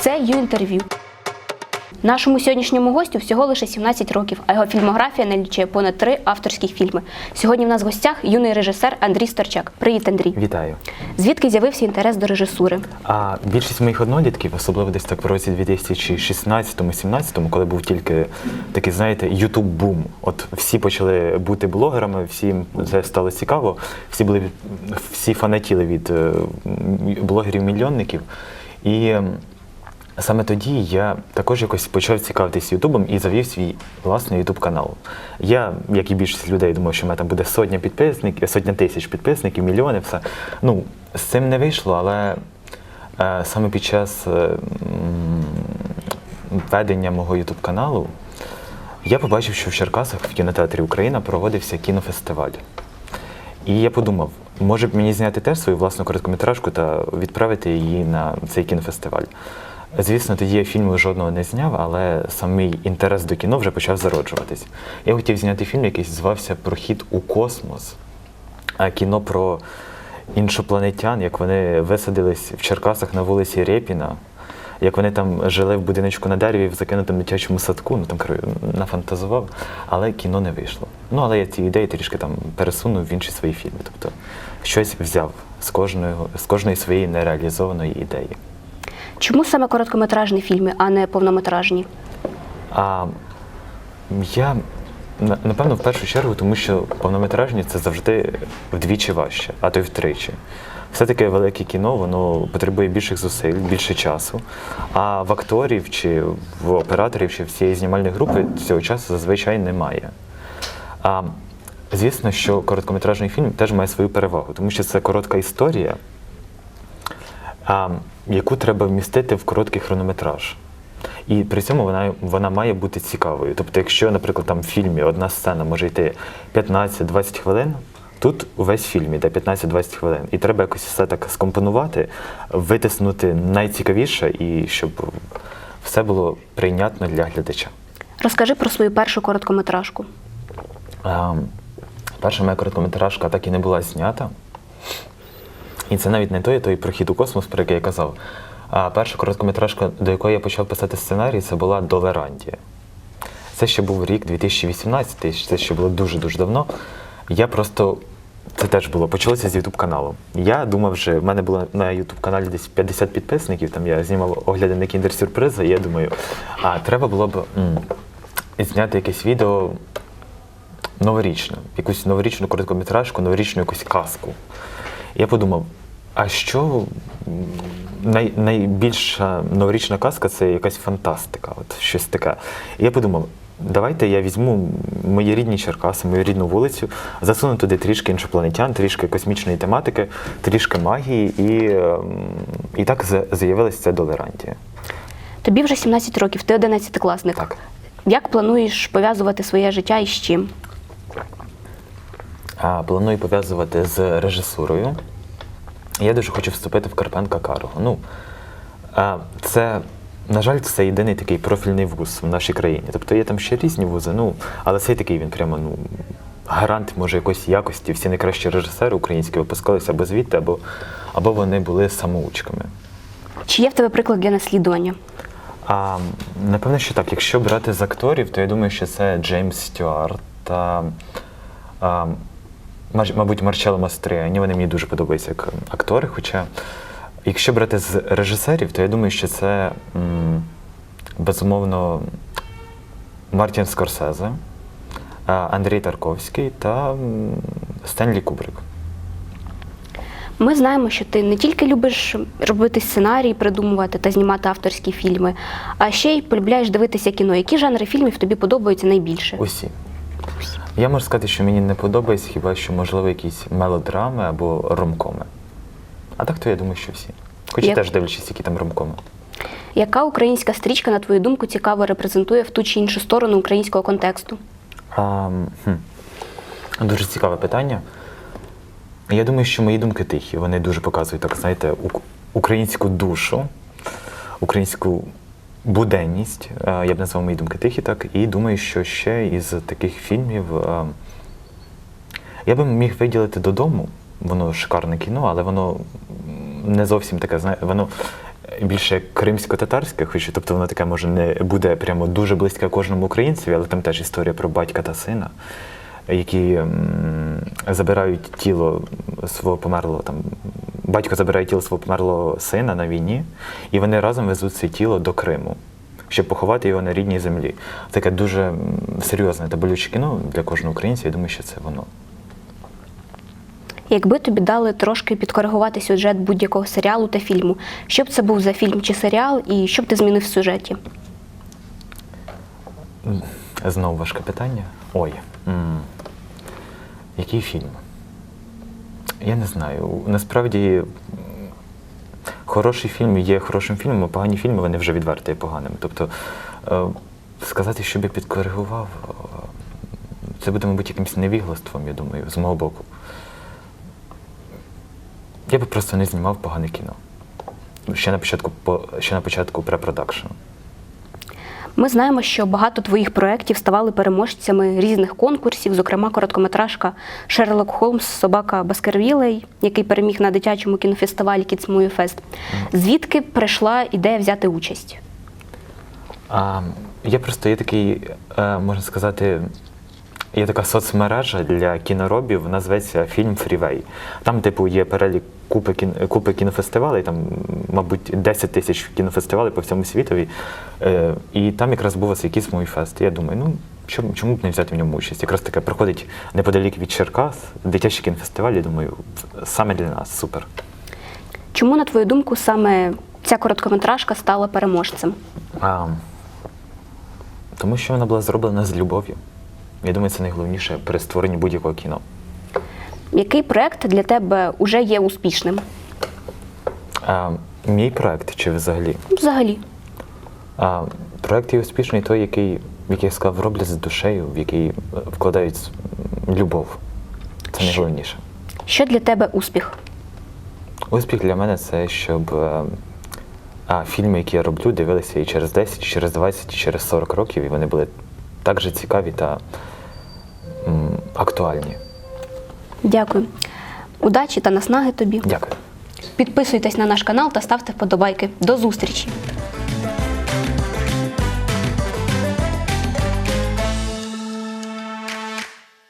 Це Ю-інтерв'ю. Нашому сьогоднішньому гостю всього лише 17 років, а його фільмографія налічує понад три авторські фільми. Сьогодні в нас в гостях юний режисер Андрій Старчак. Привіт, Андрій. Вітаю. Звідки з'явився інтерес до режисури? А більшість моїх однодітків, особливо десь так в році 2016-17, коли був тільки такий, знаєте, ютуб бум. От всі почали бути блогерами, всім це стало цікаво, всі були всі фанатіли від е, блогерів-мільйонників. І саме тоді я також якось почав цікавитись Ютубом і завів свій власний Ютуб канал. Я, як і більшість людей, думав, що в мене там буде сотня підписників, сотня тисяч підписників, мільйони, все. Ну, з цим не вийшло, але е, саме під час е, ведення мого Ютуб каналу я побачив, що в Черкасах в кінотеатрі Україна проводився кінофестиваль. І я подумав, може б мені зняти теж свою власну короткометражку та відправити її на цей кінофестиваль. Звісно, тоді я фільму жодного не зняв, але сам мій інтерес до кіно вже почав зароджуватись. Я хотів зняти фільм, який звався Прохід у космос, а кіно про іншопланетян, як вони висадились в Черкасах на вулиці Рєпіна, як вони там жили в будиночку на дереві в закинутому дитячому садку, ну там нафантазував, але кіно не вийшло. Ну, але я ці ідеї трішки там пересунув в інші свої фільми. Тобто щось взяв з кожної, з кожної своєї нереалізованої ідеї. Чому саме короткометражні фільми, а не повнометражні? А я напевно в першу чергу, тому що повнометражні це завжди вдвічі важче, а то й втричі. Все-таки велике кіно воно потребує більших зусиль, більше часу. А в акторів чи в операторів чи всієї знімальної групи цього часу зазвичай немає. А, звісно, що короткометражний фільм теж має свою перевагу, тому що це коротка історія, а, яку треба вмістити в короткий хронометраж. І при цьому вона, вона має бути цікавою. Тобто, якщо, наприклад, там в фільмі одна сцена може йти 15-20 хвилин, тут увесь фільм йде 15-20 хвилин. І треба якось все так скомпонувати, витиснути найцікавіше і щоб все було прийнятно для глядача. Розкажи про свою першу короткометражку. А, перша моя короткометражка так і не була знята. І це навіть не той, той прохід у космос, про який я казав. А перша короткометражка, до якої я почав писати сценарій, це була Долерандія. Це ще був рік 2018, це ще було дуже-дуже давно. Я просто. Це теж було, почалося з Ютуб каналу. Я думав, що в мене було на Ютуб каналі десь 50 підписників, там я знімав огляди на кіндер-сюрпризи, і я думаю, а треба було б м, зняти якесь відео новорічне, якусь новорічну короткометражку, новорічну якусь казку. Я подумав, а що най, найбільша новорічна казка це якась фантастика, от щось таке. І я подумав, давайте я візьму мої рідні Черкаси, мою рідну вулицю, засуну туди трішки іншопланетян, трішки космічної тематики, трішки магії, і, ем, і так з'явилася ця Долерантія. Тобі вже 17 років, ти 11-класник. Так. Як плануєш пов'язувати своє життя і з чим? А, планую пов'язувати з режисурою. Я дуже хочу вступити в Карпенка Карго. Ну, це, на жаль, це єдиний такий профільний вуз в нашій країні. Тобто є там ще різні вузи, ну, але цей такий він прямо ну, гарант може якоїсь якості. Всі найкращі режисери українські випускалися або звідти, або, або вони були самоучками. Чи є в тебе приклад для наслідування? А, напевно, що так. Якщо брати з акторів, то я думаю, що це Джеймс Стюарт а, маж- мабуть, Марчелло Мастріані. Вони мені дуже подобаються як актори. Хоча, якщо брати з режисерів, то я думаю, що це м, безумовно Мартін Скорсезе, Андрій Тарковський та м, Стенлі Кубрик. Ми знаємо, що ти не тільки любиш робити сценарії, придумувати та знімати авторські фільми, а ще й полюбляєш дивитися кіно. Які жанри фільмів тобі подобаються найбільше? Усі. Я можу сказати, що мені не подобається хіба що, можливо, якісь мелодрами або ромкоми. А так то я думаю, що всі. Хоч Як- теж дивлячись, які там ромкоми. Яка українська стрічка, на твою думку, цікаво репрезентує в ту чи іншу сторону українського контексту? А, хм. Дуже цікаве питання. Я думаю, що мої думки тихі. Вони дуже показують, так знаєте, українську душу, українську буденність. Е, Я б назвав мої думки тихі, так. І думаю, що ще із таких фільмів е, я би міг виділити додому. Воно шикарне кіно, але воно не зовсім таке, знаєте, воно більше кримсько-татарське, хоч тобто воно таке може не буде прямо дуже близьке кожному українцеві, але там теж історія про батька та сина, які забирають тіло свого померлого там. Батько забирає тіло свого померлого сина на війні, і вони разом везуть це тіло до Криму, щоб поховати його на рідній землі. Таке дуже серйозне та болюче кіно для кожного українця. Я думаю, що це воно. Якби тобі дали трошки підкоригувати сюжет будь-якого серіалу та фільму, що б це був за фільм чи серіал, і що б ти змінив в сюжеті? Знову важке питання. Ой. м, Який фільм? Я не знаю. Насправді хороший фільм є хорошим фільмом, а погані фільми вони вже відверто є поганими. Тобто е, сказати, що би підкоригував, е, це буде, мабуть, якимось невіглаством, я думаю, з мого боку. Я би просто не знімав погане кіно. Ще на початку, по- ще на початку препродакшену. Ми знаємо, що багато твоїх проєктів ставали переможцями різних конкурсів, зокрема короткометражка Шерлок Холмс, собака Баскервілей, який переміг на дитячому кінофестивалі Kids Movie Fest. Звідки прийшла ідея взяти участь? А, я просто є такий, е, можна сказати, є така соцмережа для кіноробів, вона зветься Фільм Фрівей. Там, типу, є перелік купи, кін, купи кінофестивалей, там, мабуть, 10 тисяч кінофестивалей по всьому світові. Е, і там якраз був ось якийсь мій фест. Я думаю, ну чому б не взяти в ньому участь? Якраз таке проходить неподалік від Черкас, дитячий кінофестиваль, я думаю, саме для нас супер. Чому, на твою думку, саме ця короткометражка стала переможцем? А, тому що вона була зроблена з любов'ю. Я думаю, це найголовніше при створенні будь-якого кіно. Який проєкт для тебе вже є успішним? А, мій проект чи взагалі? Ну, Взагалі. А, проект є успішний той, який, як я сказав, роблять з душею, в який е, вкладають любов. Це найголовніше. Що для тебе успіх? Успіх для мене це щоб е, а, фільми, які я роблю, дивилися і через 10, і через 20, і через 40 років, і вони були так же цікаві та м, актуальні. Дякую. Удачі та наснаги тобі. Дякую. Підписуйтесь на наш канал та ставте вподобайки. До зустрічі!